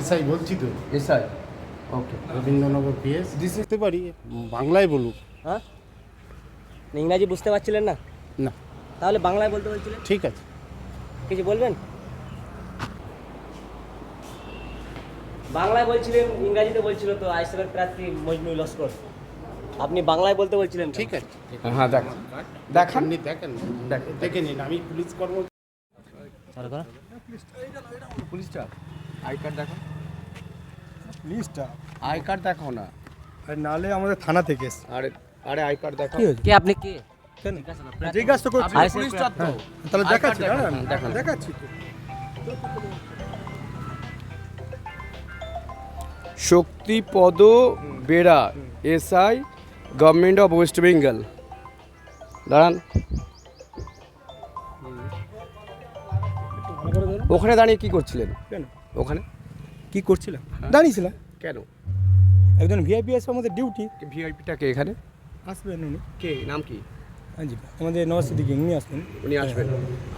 SI বলছি তো। SI. Okay Rabindranagar PS. দিতে পারি বাংলায় বলুক। হ্যাঁ? ইংরাজি বুঝতে পারছিলেন না? না। তাহলে বাংলায় বলতে বলছিলেন? ঠিক আছে। কিছু বলবেন? বাংলায় বলছিলেন ইংরাজিতে বলছিল তো আইসিএফের প্রার্থী মজনু লস্কর। আপনি বাংলায় বলতে বলছিলেন ঠিক আছে। হ্যাঁ দেখ। দেখান। আপনি দেখেন। দেখে নিন আমি পুলিশ কর্ম পুলিশটা। আই কার্ড দেখো। লিস্টটা? আই কার্ড দেখো না। আর নালে আমাদের থানা থেকে এসছে আরে আরে আই কার্ড দেখো। কে আপনি কে? কেন? জিজ্ঞাসা তো করছি। পুলিশ তো তাহলে আই দেখাচ্ছি দেখান, দেখাচ্ছি Shaktipada Bera SI government of West Bengal দাঁড়ান। ওখানে দাঁড়িয়ে কি করছিলেন? কেন? ওখানে? কি করছিলাম? দাঁড়িয়েছিলাম। কেন? একজন ভিআইপি আসবে আমাদের ডিউটি ভিআইপিটাকে এখানে? আসবেন উনি। কে? নাম কি? হ্যাঁ জি আমাদের নওয়াজ সিদ্দিকি উনি আসবেন। উনি আসবেন।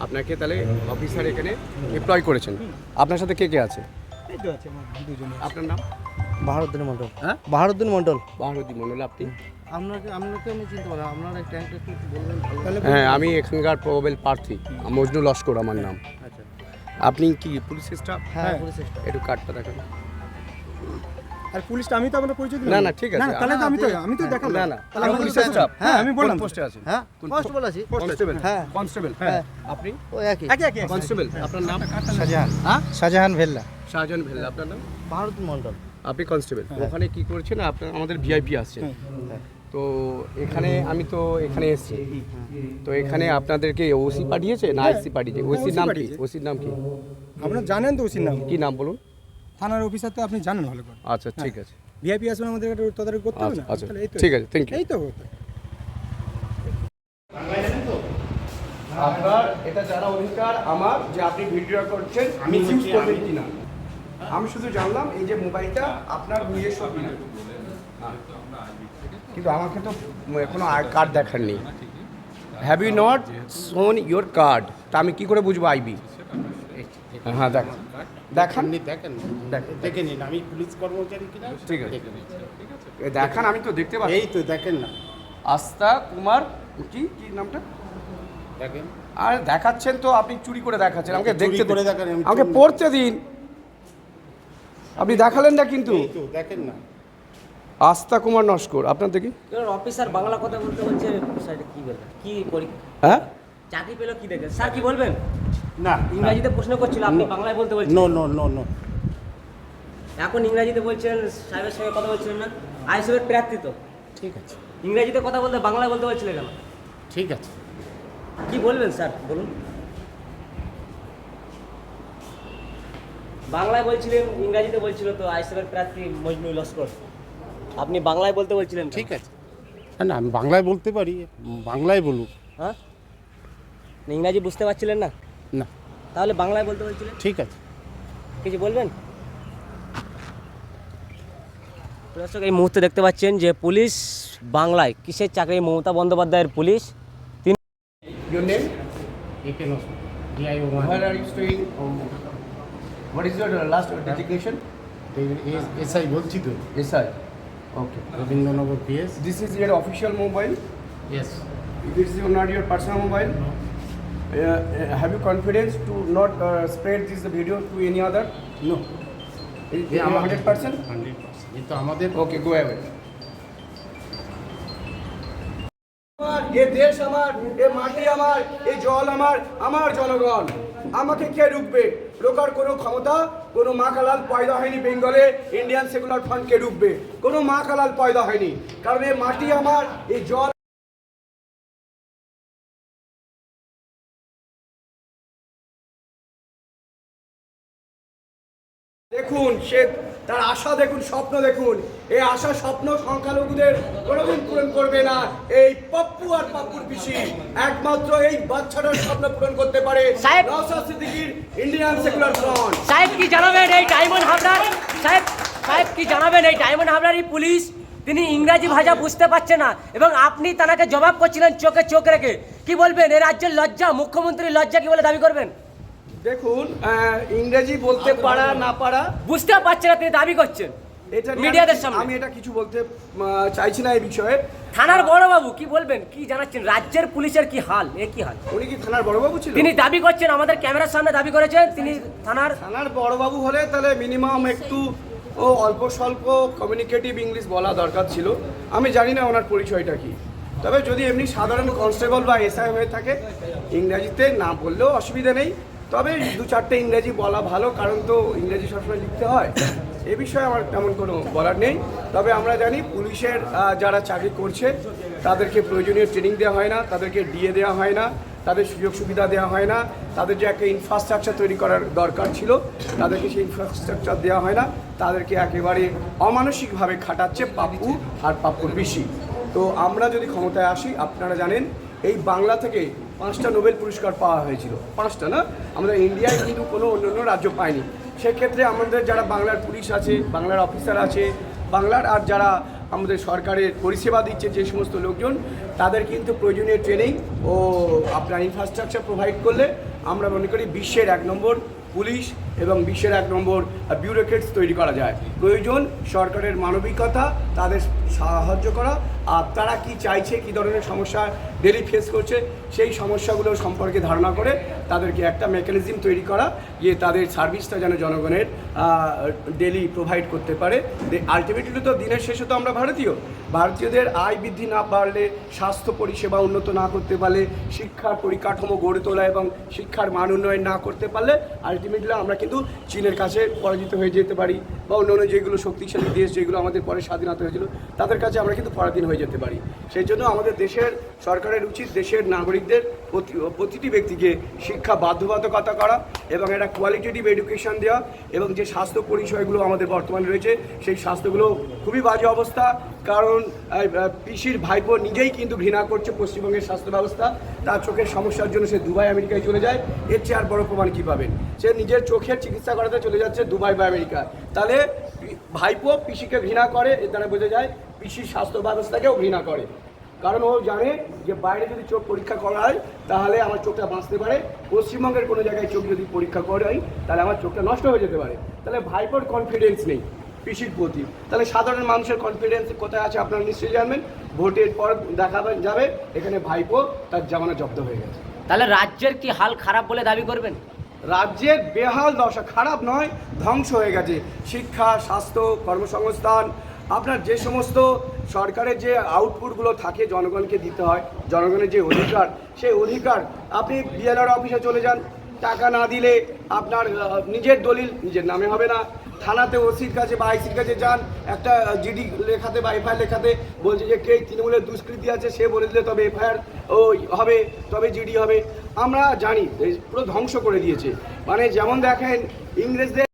আপনাকে তাহলে অফিসার এখানে এমপ্লয় করেছেন। আপনার সাথে কে কে আছে? এই আছে দুজনে আপনার নাম? বাহারুদ্দিন মন্ডল হ্যাঁ? বাহারুদ্দিন মন্ডল বাহরুদ্দি মন্ডল আপনি? আপনাকে আপনাকে আমি চিনতে পারি আপনার একটা বলবেন তাহলে হ্যাঁ আমি এখানকার প্রবেল প্রার্থী মজনু লস্কর আমার নাম। আচ্ছা। আপনি কি পুলিশ স্টাফ হ্যাঁ পুলিশের একটু কার্ডটা দেখান। আর পুলিশটা আমি তো আপনার পরিচয় দিলাম। না, না, ঠিক আছে। না তাহলে তো আমি তো আমি তো দেখালাম না না। তাহলে আমি পুলিশ পুলিশের স্টাফ হ্যাঁ আমি বললাম। পোস্টে আছেন। হ্যাঁ কনস্টেবল আছি। কনস্টেবল হ্যাঁ। কনস্টেবল হ্যাঁ। আপনি? ওই একই। একে একে কনস্টেবল আপনার নাম? শাহজাহান। হ্যাঁ? শাহজাহান ভেল্লা। শাহজাহান ভেল্লা আপনার নাম? ভারত মন্ডল। আপনি কনস্টেবল ওখানে কি করছেন? আপনার আমাদের ভিআইপি আসছেন তো এখানে আমি তো এখানে এসেছি। তো এখানে আপনাদেরকে ওসি পাঠিয়েছে না আইসি পাঠিয়েছে? ওসির নাম কি? ওসির নাম কি? আপনারা জানেন তো ওসির নাম। কি নাম বলুন? থানার অফিসার তো আপনি জানেন ভালো করে। আচ্ছা ঠিক আছে। ভিআইপি আসবেন আমাদের একটু তদারকি করতে হবে আচ্ছা না আচ্ছা তো ঠিক আছে থ্যাংক ইউ এই তো। আপনার এটা যারা অধিকার আমার যে আপনি ভিডিও করছেন আমি ইউজ করবেন কিনা? আমি শুধু জানলাম এই যে মোবাইলটা আপনার নিজস্ব কিনা? হ্যাঁ। কিন্তু আমাকে তো এখনও আর card দেখাননি have you not shown your card তা আমি কি করে বুঝব আইবি হ্যাঁ দেখ। দেখান। দেখেন দেখে নিন আমি পুলিশ কর্মচারী কিনা? ঠিক আছে। দেখান আমি তো দেখতে পাচ্ছি। এই তো দেখেন না। আস্থা কুমার কি কি নামটা? দেখেন। আর দেখাচ্ছেন তো আপনি চুরি করে দেখাচ্ছেন আমাকে দেখতে করে দিন। দেখান, আমাকে পড়তে দিন। আপনি দেখালেন না কিন্তু। দেখেন না। আস্থা কুমার নস্কর আপনার দেখি। অফিসার বাংলা কথা বলতে বলছে স্যার কি বলবেন কি পরীক্ষা? হ্যাঁ? চাকরি পেল কি দেখে? স্যার কি বলবেন? না ইংরাজিতে প্রশ্ন করছিল আপনি বাংলায় বলতে বলছেন। No no no no. এখন ইংরাজিতে বলছেন সাহেবের সঙ্গে কথা বলছিলেন না। আইসিএফের প্রার্থী তো। ঠিক আছে। ইংরাজিতে কথা বলতে বাংলায় বলতে বলছিলেন কেন? ঠিক আছে। কি বলবেন স্যার? বলুন। বাংলায় বলছিলেন ইংরাজিতে বলছিল তো আইসিএফের প্রার্থী মজনু লস্কর। আপনি বাংলায় বলতে বলছিলেন ঠিক আছে। না, না আমি বাংলায় বলতে পারি বাংলায় বলুক। হ্যাঁ? ইংরাজি বুঝতে পারছিলেন না? না। তাহলে বাংলায় বলতে বলছিলেন? ঠিক আছে। কিছু বলবেন? দর্শক এই মুহূর্তে দেখতে পাচ্ছেন যে পুলিশ বাংলায় কিসের চাকরি? মমতা বন্দ্যোপাধ্যায়ের পুলিশ। ইউর নেম একে no DIO where are you staying what is your last dedication SI বলছি তো SI okay Rabindranagar PS this is your official mobile yes This is not your personal mobile. Uh, uh, have you confidence to not uh, spread this video to any other? No Is? Hundred percent কিন্তু আমাদের Okay, go ahead. আমার এ দেশ আমার এ মাটি আমার এই জল আমার আমার জনগণ আমাকে কে রুখবে রোকার কোনো ক্ষমতা, কোনো মা কালাল পয়দা হয়নি বেঙ্গলে ইন্ডিয়ান সেকুলার ফান্ডকে ডুববে কোনো মা কালাল পয়দা হয়নি। কারণ এই মাটি আমার, এই জল দেখুন, সে তার আশা দেখুন স্বপ্ন দেখুন। এই আশা স্বপ্ন সংখ্যালঘুদের কোনোদিন পূরণ করবে না। এই পপ্পু আর পাপ্পুর পিসি একমাত্র এই বাচ্চাটার স্বপ্ন পূরণ করতে পারে ইন্ডিয়ান সেকুলার ফ্রন্ট সাহেব কি জানাবেন এই ডায়মন্ড হাবড়ার? সাহেব সাহেব কি জানাবেন এই ডায়মন্ড হাবড়ারই পুলিশ? তিনি ইংরাজি ভাষা বুঝতে পারছে না এবং আপনি তাকে জবাব করছিলেন চোখে চোখ রেখে। কি বলবেন? এ রাজ্যের লজ্জা মুখ্যমন্ত্রীর লজ্জা কি বলে দাবি করবেন? দেখুন ইংরেজি বলতে পারা না পারা বুঝতে পারছে না তিনি দাবি করছেন। এটা মিডিয়াদের আমি- সামনে। আমি এটা কিছু বলতে চাইছি না এই বিষয়ে। থানার বড়বাবু কি বলবেন কি জানাচ্ছেন? রাজ্যের পুলিশের কি হাল এ কি হাল? উনি কি থানার বড়বাবু ছিল? তিনি দাবি করছেন আমাদের ক্যামেরার সামনে দাবি করেছেন তিনি থানার থানার বড়বাবু হলে তাহলে মিনিমাম একটু ও অল্প স্বল্প কমিউনিকেটিভ ইংলিশ বলা দরকার ছিল। আমি জানি না ওনার পরিচয়টা কি। তবে যদি এমনি সাধারণ কনস্টেবল বা এসআই হয়ে থাকে ইংরাজিতে না বললেও অসুবিধা নেই। তবে দু চারটে ইংরেজি বলা ভালো, কারণ তো ইংরেজি সবসময় লিখতে হয়। এ বিষয়ে আমার তেমন কোনো বলার নেই। তবে আমরা জানি পুলিশের যারা চাকরি করছে, তাদেরকে প্রয়োজনীয় ট্রেনিং দেওয়া হয় না, তাদেরকে ডিএ দেওয়া হয় না, তাদের সুযোগ সুবিধা দেওয়া হয় না, তাদের যে একটা ইনফ্রাস্ট্রাকচার তৈরি করার দরকার ছিল, তাদেরকে সেই ইনফ্রাস্ট্রাকচার দেওয়া হয় না, তাদেরকে একেবারে অমানসিকভাবে খাটাচ্ছে পাপ্পু আর পাপ্পুর বেশি তো আমরা যদি ক্ষমতায় আসি, আপনারা জানেন এই বাংলা থেকে পাঁচটা নোবেল পুরস্কার পাওয়া হয়েছিল। পাঁচটা না? আমাদের ইন্ডিয়ায় কিন্তু কোনো অন্য অন্য রাজ্য পায়নি। সেক্ষেত্রে আমাদের যারা বাংলার পুলিশ আছে, বাংলার অফিসার আছে, বাংলার আর যারা আমাদের সরকারের পরিষেবা দিচ্ছে যে সমস্ত লোকজন, তাদের কিন্তু প্রয়োজনীয় ট্রেনিং ও আপনার ইনফ্রাস্ট্রাকচার প্রোভাইড করলে আমরা মনে করি বিশ্বের এক নম্বর পুলিশ এবং বিশ্বের এক নম্বর বিউরোক্রেটস তৈরি করা যায়। প্রয়োজন সরকারের মানবিকতা, তাদের সাহায্য করা, আর তারা কি চাইছে, কি ধরনের সমস্যা ডেলি ফেস করছে, সেই সমস্যাগুলো সম্পর্কে ধারণা করে তাদেরকে একটা মেকানিজম তৈরি করা, যে তাদের সার্ভিসটা যেন জনগণের ডেলি প্রোভাইড করতে পারে। আলটিমেটলি তো দিনের শেষে তো আমরা ভারতীয়। ভারতীয়দের আয় বৃদ্ধি না পারলে স্বাস্থ্য পরিষেবা উন্নত না করতে পারলে, শিক্ষার পরিকাঠামো গড়ে তোলা এবং শিক্ষার মান উন্নয়ন না করতে পারলে আলটিমেটলি আমরা কিন্তু চীনের কাছে পরাজিত হয়ে যেতে পারি বা অন্য অন্য যেগুলো শক্তিশালী দেশ যেগুলো আমাদের পরে স্বাধীনতা হয়েছিল, তাদের কাছে আমরা কিন্তু পরাধীন হয়ে যেতে পারি। সেই জন্য আমাদের দেশের সরকারের উচিত দেশের নাগরিকদের প্রতিটি ব্যক্তিকে শিক্ষা, বাধ্যবাধকতা করা এবং একটা কোয়ালিটেটিভ এডুকেশন দেওয়া এবং যে স্বাস্থ্য পরিষয়গুলো আমাদের বর্তমানে রয়েছে, সেই স্বাস্থ্যগুলো খুবই বাজে অবস্থা। কারণ পিসির ভাইপো নিজেই কিন্তু ঘৃণা করছে পশ্চিমবঙ্গের স্বাস্থ্য ব্যবস্থা। তার চোখের সমস্যার জন্য সে দুবাই, আমেরিকায় চলে যায়। এর চেয়ে আর বড় প্রমাণ কী পাবেন সে নিজের চোখের চিকিৎসা করাতে চলে যাচ্ছে দুবাই বা আমেরিকা। তাহলে ভাইপো পিসিকে ঘৃণা করে, এর দ্বারা বোঝা যায়, পিসির স্বাস্থ্য ব্যবস্থাকেও ঘৃণা করে। কারণ ও জানে যে বাইরে যদি চোখ পরীক্ষা করা হয় তাহলে আমার চোখটা বাঁচতে পারে। পশ্চিমবঙ্গের কোনো জায়গায় চোখ যদি পরীক্ষা করা হয় তাহলে আমার চোখটা নষ্ট হয়ে যেতে পারে। তাহলে ভাইপোর কনফিডেন্স নেই পিসির প্রতি। তাহলে সাধারণ মানুষের কনফিডেন্স কোথায় আছে আপনারা নিশ্চয়ই জানবেন। ভোটের পর দেখাবেন যাবে এখানে ভাইপো তার জামানা জব্দ হয়ে গেছে। তাহলে রাজ্যের কি হাল খারাপ বলে দাবি করবেন? রাজ্যের বেহাল দশা খারাপ নয় ধ্বংস হয়ে গেছে। শিক্ষা স্বাস্থ্য কর্মসংস্থান আপনার যে সমস্ত সরকারের যে আউটপুটগুলো থাকে জনগণকে দিতে হয়, জনগণের যে অধিকার, সেই অধিকার আপনি বিএলআর অফিসে চলে যান। টাকা না দিলে আপনার নিজের দলিল নিজের নামে হবে না। থানাতে ওসির কাছে বা আইসির কাছে যান। একটা জিডি লেখাতে বা এফআইআর লেখাতে বলছে যে, কে তৃণমূলের দুষ্কৃতি আছে, সে বলে দিলে তবে এফআইআর ওই হবে, তবে জিডি হবে। আমরা জানি পুরো ধ্বংস করে দিয়েছে। মানে যেমন দেখেন, ইংরেজদের